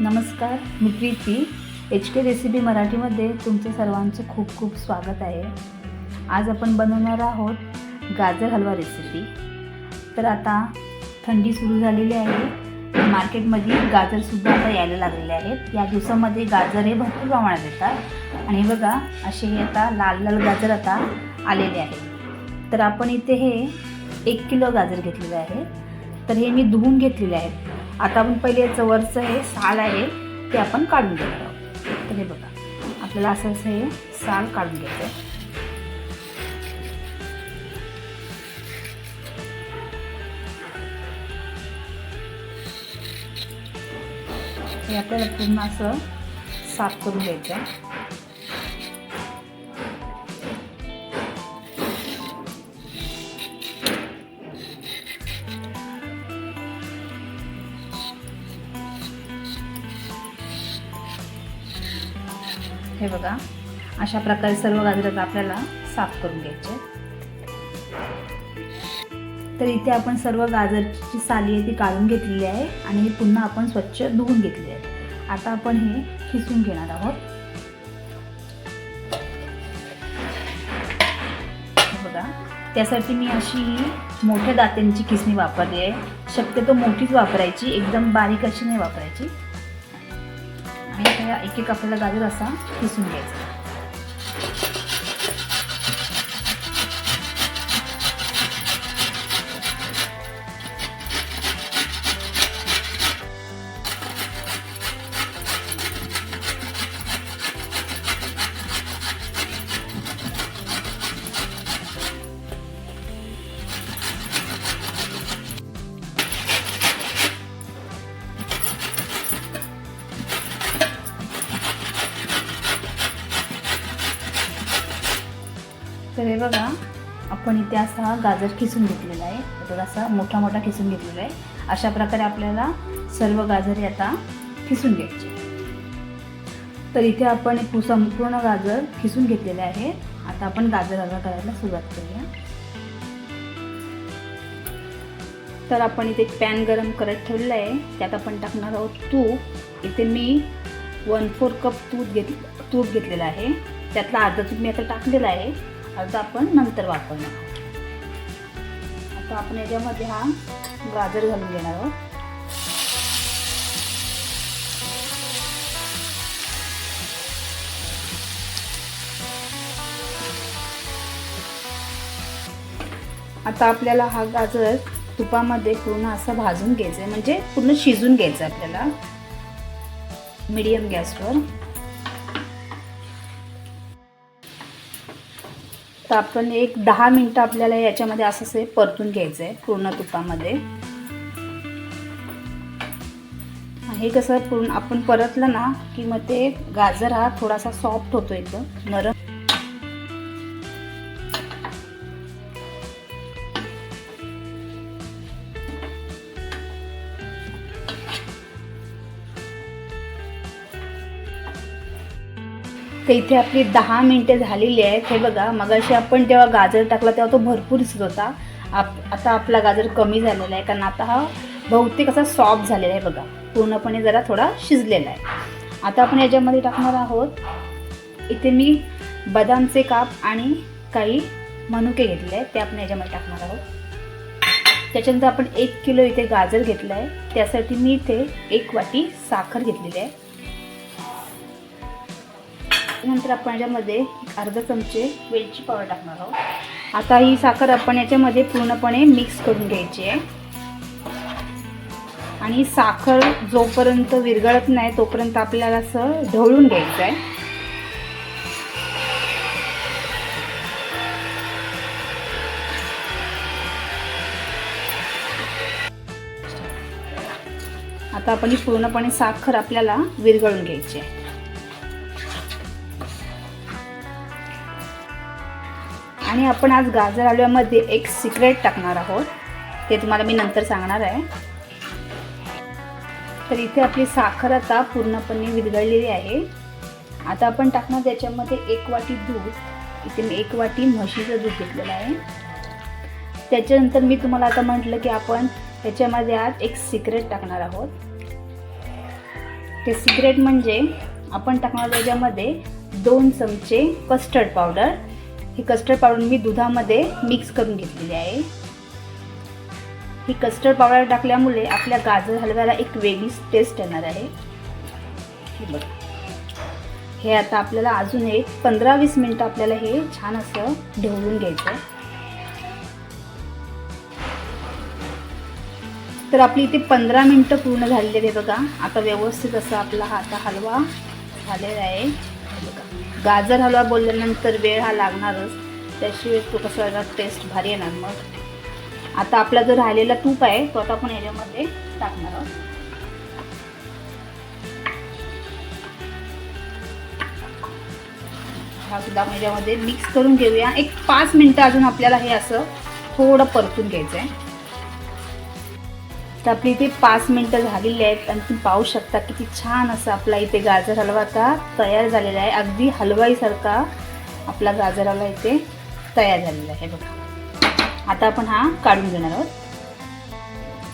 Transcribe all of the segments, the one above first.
नमस्कार मी Preeti. H K recipe मराठीमध्ये तुमचं सर्वांचं खूप खूप स्वागत आहे. आज आपण बनवणार आहोत गाजर हलवा रेसिपी. तर आता थंडी सुरू झालेली आहे. मार्केटमध्ये गाजरसुद्धा आता यायला लागलेले आहेत. या दिवसामध्ये गाजर हे भरपूर प्रमाणात येतात. आणि बघा असे हे आता लाल लाल गाजर आता आलेले आहेत. तर आपण इथे हे एक किलो गाजर घेतलेले आहे. तर हे मी धुवून घेतलेले आहेत. आता आपण पहिले याचं वरचं हे साल आहे ते आपण काढून घेणार आहोत. तर हे बघा आपल्याला असं असं हे साल काढून घ्यायचं आहे. हे आपल्याला पूर्ण असं साफ करून घ्यायचं आहे. हे बघा अशा प्रकारे सर्व गाजरात आपल्याला साफ करून घ्यायचे. तर इथे आपण सर्व गाजरची साली आहे ती काढून घेतलेली आहे आणि हे पुन्हा आपण स्वच्छ धुवून घेतली आहे. आता आपण हे खिसून घेणार आहोत. बघा त्यासाठी मी अशी मोठ्या दात्यांची खिसणी वापरली आहे. शक्यतो मोठीच वापरायची एकदम बारीक अशी नाही वापरायची. आणि त्या एक एक आपल्याला गाजर असा किसून घ्यायचा. तर हे बघा आपण इथे असा हा गाजर खिसून घेतलेला आहे. तर असा मोठा मोठा खिसून घेतलेला आहे. अशा प्रकारे आपल्याला सर्व गाजर आता खिसून घ्यायचे. तर इथे आपण एक संपूर्ण गाजर खिसून घेतलेले आहे. आता आपण गाजर हलवा करायला सुरुवात करूया. तर आपण इथे एक पॅन गरम करत ठेवलेलं आहे. त्यात आपण टाकणार आहोत तूप. इथे मी वन फोर कप तूप घेत तूप घेतलेलं आहे. त्यातला अर्धा तूप मी आता टाकलेला आहे. अर्धा आपण नंतर वापरणार आहोत. आता आपण याच्यामध्ये हा गाजर घालून घेणार आहोत. आता आपल्याला हा गाजर तुपामध्ये पूर्ण असा भाजून घ्यायचा आहे म्हणजे पूर्ण शिजून घ्यायचं आहे आपल्याला. मिडियम गॅसवर. तर आपण एक दहा मिनटं आपल्याला याच्यामध्ये असं परतून घ्यायचं आहे पूर्ण तुपामध्ये. हे कसं पूर्ण आपण परतलं ना की मग ते गाजर हा थोडासा सॉफ्ट होतो एकदम नरम तर इथे आपली दहा मिनटे झालेली आहेत. हे बघा मगाशी आपण जेव्हा गाजर टाकला तेव्हा तो भरपूर दिसत होता. आप आता आपला गाजर कमी झालेला आहे कारण आता हा बहुतेक असा सॉफ्ट झालेला आहे बघा. पूर्णपणे जरा थोडा शिजलेला आहे. आता आपण याच्यामध्ये टाकणार आहोत. इथे मी बदामचे काप आणि काही मनुके घेतले आहेत ते आपण याच्यामध्ये टाकणार आहोत. त्याच्यानंतर आपण एक किलो इथे गाजर घेतलं आहे. त्यासाठी मी इथे एक वाटी साखर घेतलेली आहे. नंतर आपण याच्यामध्ये अर्धा चमचे वेलची पावडर टाकणार आहोत. आता ही साखर आपण याच्यामध्ये पूर्णपणे मिक्स करून घ्यायची आहे. आणि साखर जोपर्यंत विरघळत नाही तोपर्यंत आपल्याला असं ढवळून घ्यायचं आहे. आता आपण ही पूर्णपणे साखर आपल्याला विरघळून घ्यायची आहे. आणि आपण आज गाजर हलव्यामध्ये एक सिक्रेट टाकणार आहोत. ते तुम्हाला मी नंतर सांगणार आहे. तर इथे आपली साखर आता पूर्णपणे विरघळलेली आहे. आता आपण टाकणार त्याच्यामध्ये एक वाटी दूध. इथे मी एक वाटी म्हशीचं दूध घेतलेलं आहे. त्याच्यानंतर मी तुम्हाला आता म्हटलं की आपण त्याच्यामध्ये आज एक सिक्रेट टाकणार आहोत. ते सिक्रेट म्हणजे आपण टाकणार त्याच्यामध्ये दोन चमचे कस्टर्ड पावडर ही कस्टर्ड पावडर मी दुधामध्ये मिक्स करून घेतलेली आहे. ही कस्टर्ड पावडर टाकल्यामुळे आपल्या गाजर हलव्याला एक वेगळीच टेस्ट येणार आहे. हे हे आता आपल्याला अजून एक पंधरा वीस मिनटं आपल्याला हे छान असं ढवळून घ्यायचं तर आपली इथे पंधरा मिनटं पूर्ण झालेली आहे बघा. आता व्यवस्थित असा आपला हा आता हलवा झालेला आहे. गाजर हलवा बोलल्यानंतर वेळ हा लागणारच. त्याशिवाय तो कसा टेस्ट भारी येणार मग. आता आपला जो राहिलेला तूप आहे तो आता आपण याच्यामध्ये टाकणार आहोत. हा सुद्धा आपण याच्यामध्ये मिक्स करून घेऊया. एक पाच मिनटं अजून आपल्याला हे असं थोडं परतून घ्यायचं आहे तर आपली इथे पाच मिनटं झालेली आहेत. आणि तुम्ही पाहू शकता किती छान असं आपला इथे गाजर हलवा आता तयार झालेला आहे. अगदी हलवाईसारखा आपला गाजर हलवा इथे तयार झालेला आहे. बघा. आता आपण हा काढून घेणार आहोत.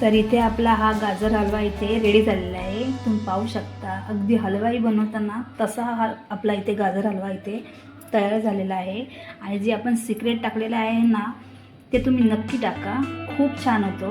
तर इथे आपला हा गाजर हलवा इथे रेडी झालेला आहे. तुम्ही पाहू शकता. अगदी हलवाई बनवताना तसा हा आपला इथे गाजर हलवा इथे तयार झालेला आहे. आणि जे आपण सिक्रेट टाकलेलं आहे ना ते तुम्ही नक्की टाका. खूप छान होतो.